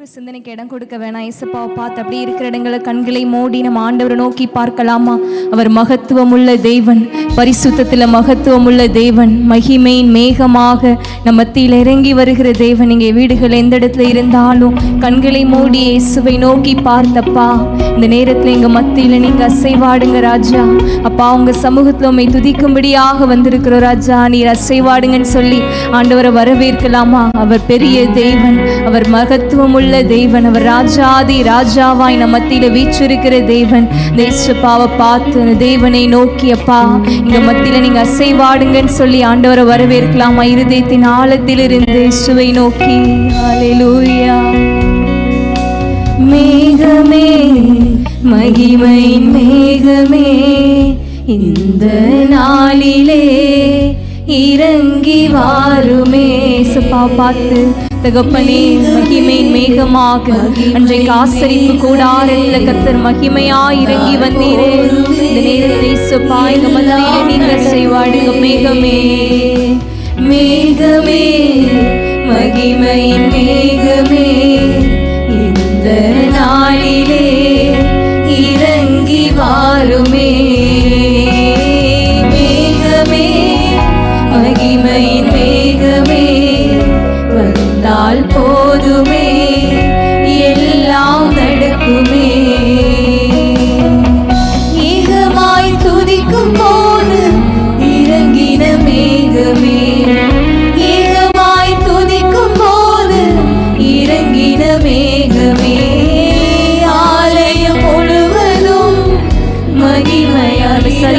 ஒரு சிந்தனைக்கு இடம் கொடுக்க வேணாம். இசப்பாவை பார்த்து அப்படி இருக்கிற இடங்களை கண்களை மூடி நம்ம ஆண்டவரை நோக்கி பார்க்கலாமா? அவர் மகத்துவம் உள்ள தேவன் பரிசுத்தத்தில் மகத்துவம் உள்ள தேவன் மகிமையின் மேகமாக நம்ம மத்தியில் இறங்கி வருகிற தேவன். இங்கே வீடுகள் எந்த இடத்துல இருந்தாலும் கண்களை மூடி இயேசுவை நோக்கி பார்த்தப்பா. இந்த நேரத்தில் எங்க மத்தியில் நீங்க அசைவாடுங்க ராஜா. அப்பா உங்க சமூகத்தில் உண்மை துதிக்கும்படியாக வந்திருக்கிறோம் ராஜா. நீர் அசைவாடுங்கன்னு சொல்லி ஆண்டவரை வரவேற்கலாமா? அவர் பெரிய தேவன் அவர் மகத்துவம் உள்ள தேவன் அவர் ராஜாதி ராஜாவாய் நம்ம மத்தியில வீச்சிருக்கிற தேவன் தேசப்பாவை பார்த்து தேவனை நோக்கி அப்பா இங்க மத்தியில நீங்க அசைவாடுங்கன்னு சொல்லி ஆண்டவரை வரவேற்கலாமா? இருதயத்தின் ஆழத்திலிருந்து சுவை நோக்கி. அலையூயா மேகமே மகிமை மேகமே இந்த நாளிலே இறங்கி வாருமே. சுப்பா பார்த்து தகப்பனே மகிமை மேகமாக. அன்றைக்கு ஆசரிப்பு கூடாரில் கத்தர் மகிமையா இறங்கி வந்தீரே. இந்த நேரத்தை சுப்பா எங்க மத்தியில நீங்க செய்வாடுங்க மேகமே மேகமே மகிமையின்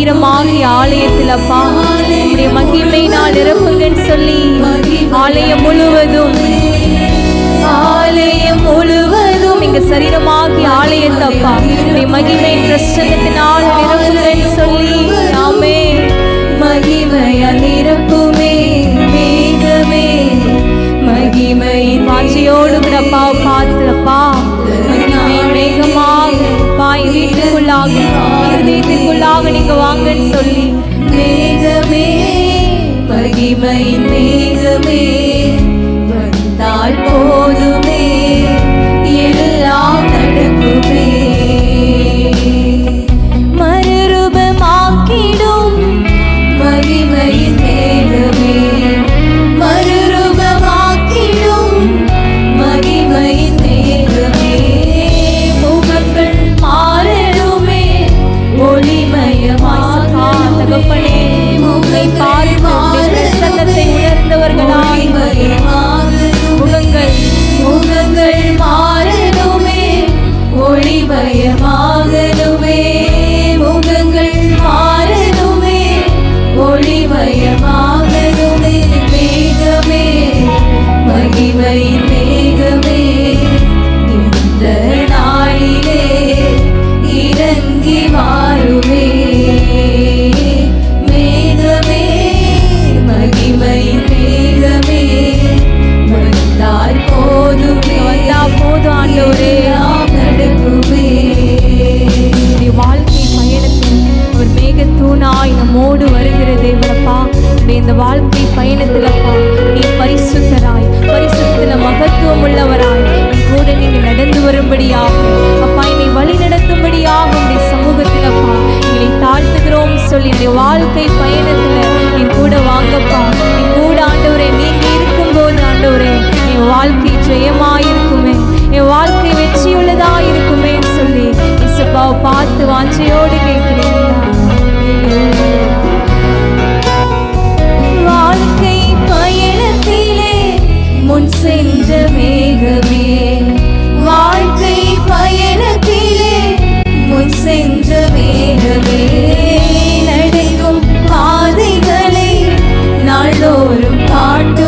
சரீரமாகிய ஆலயத்தில் அப்பா. உடைய மகிமை நான் நிரப்புங்கன்னு சொல்லி ஆலயம் முழுவதும் ஆலயம் முழுவதும் இங்க சரீரமாகி ஆலயத்தப்பா உடைய மகிமை பிரசன்னத்தினால் நிரப்புங்கன்னு சொல்லி ஆமே மகிமையா நிரப்புமே மேகமே மகிமையின் வாஞ்சியோடு கூட அப்பாவை பார்த்து அப்பா மகிமை மேகமாக பாய் வீட்டுக்குள்ளாக இருதயத்திற்குள்ளாக நீங்க வாங்கன்னு சொல்லி மேகமே மகிமையின் மேகமே வந்தால் போ இந்த நம்மோடு வருகிற தேவனப்பா. இந்த வாழ்க்கை பயணத்திலப்பா. நீ பரிசுத்தராய். பரிசுத்தில மகத்துவம் உள்ளவராய் என் கூட நீங்க நடந்து வரும்படியாக அப்பா என்னை வழி நடத்தும்படியாக உடைய சமூகத்திலப்பா. அப்பா தாழ்த்துகிறோம் சொல்லி என்னுடைய வாழ்க்கை பயணத்துல என் கூட வாங்கப்பா. என் கூட ஆண்டவரே நீங்க இருக்கும்போது ஆண்டவரே என் வாழ்க்கை ஜெயமாயிருக்குமே. என் வாழ்க்கை வெற்றியுள்ளதா இருக்குமே சொல்லி இசப்பாவை பார்த்து வாஞ்சையோடு கேட்கிறேன். சென்ற மேகமே வாழ்க்கை பயணத்திலே முன் சென்ற மேகமே. பாதைகளை நாள்தோறும் காட்டுமே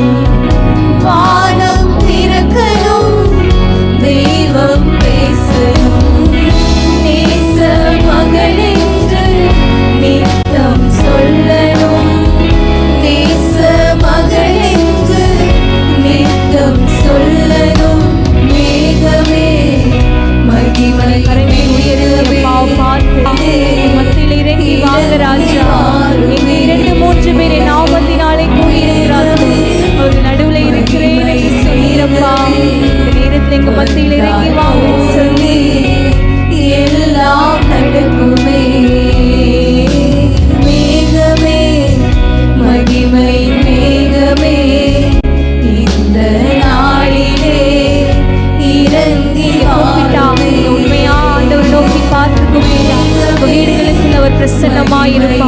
you know,